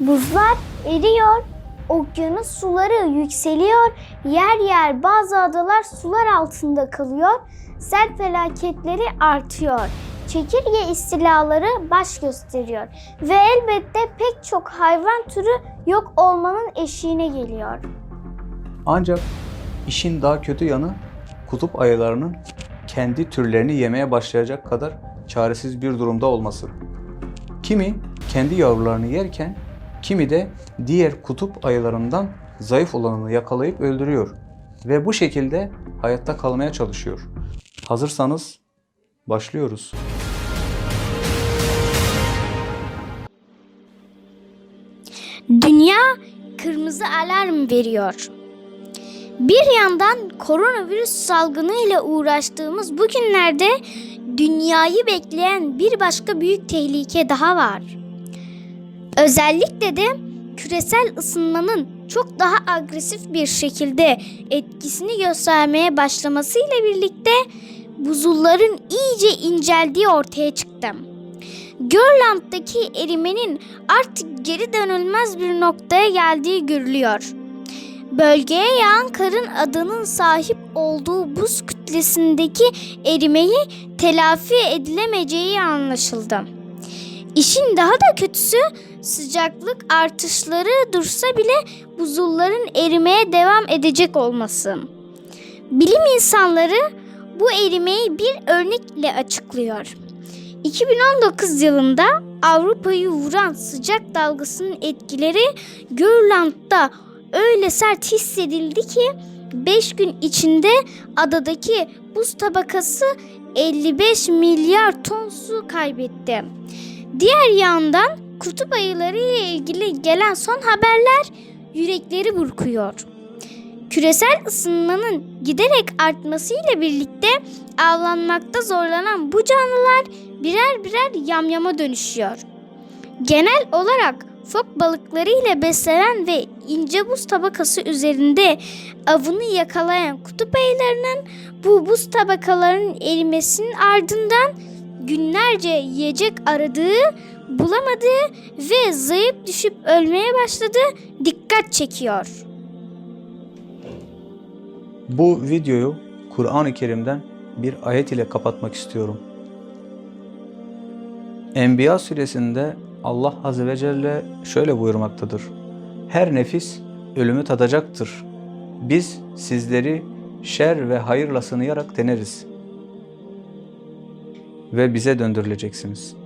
Buzlar eriyor, okyanus suları yükseliyor, yer yer bazı adalar sular altında kalıyor, sel felaketleri artıyor. Çekirge istilaları baş gösteriyor ve elbette pek çok hayvan türü yok olmanın eşiğine geliyor. Ancak işin daha kötü yanı kutup ayılarının kendi türlerini yemeye başlayacak kadar çaresiz bir durumda olması. Kimi kendi yavrularını yerken kimi de diğer kutup ayılarından zayıf olanını yakalayıp öldürüyor ve bu şekilde hayatta kalmaya çalışıyor. Hazırsanız başlıyoruz. Dünya kırmızı alarm veriyor. Bir yandan koronavirüs salgını ile uğraştığımız bu günlerde dünyayı bekleyen bir başka büyük tehlike daha var. Özellikle de küresel ısınmanın çok daha agresif bir şekilde etkisini göstermeye başlamasıyla birlikte buzulların iyice inceldiği ortaya çıktı. Grönland'daki erimenin artık geri dönülmez bir noktaya geldiği görülüyor. Bölgeye yağan karın adının sahip olduğu buz kütlesindeki erimeyi telafi edilemeyeceği anlaşıldı. İşin daha da kötüsü sıcaklık artışları dursa bile buzulların erimeye devam edecek olması. Bilim insanları bu erimeyi bir örnekle açıklıyor. 2019 yılında Avrupa'yı vuran sıcak dalgasının etkileri Grönland'da öyle sert hissedildi ki 5 gün içinde adadaki buz tabakası 55 milyar ton su kaybetti. Diğer yandan kutup ayıları ile ilgili gelen son haberler yürekleri burkuyor. Küresel ısınmanın giderek artmasıyla birlikte avlanmakta zorlanan bu canlılar birer birer yamyama dönüşüyor. Genel olarak fok balıkları ile beslenen ve ince buz tabakası üzerinde avını yakalayan kutup ayılarının bu buz tabakalarının erimesinin ardından günlerce yiyecek aradığı, bulamadığı ve zayıf düşüp ölmeye başladığı dikkat çekiyor. Bu videoyu Kur'an-ı Kerim'den bir ayet ile kapatmak istiyorum. Enbiya suresinde Allah Azze ve Celle şöyle buyurmaktadır. Her nefis ölümü tadacaktır. Biz sizleri şer ve hayırla sınayarak deneriz. Ve bize döndürüleceksiniz.''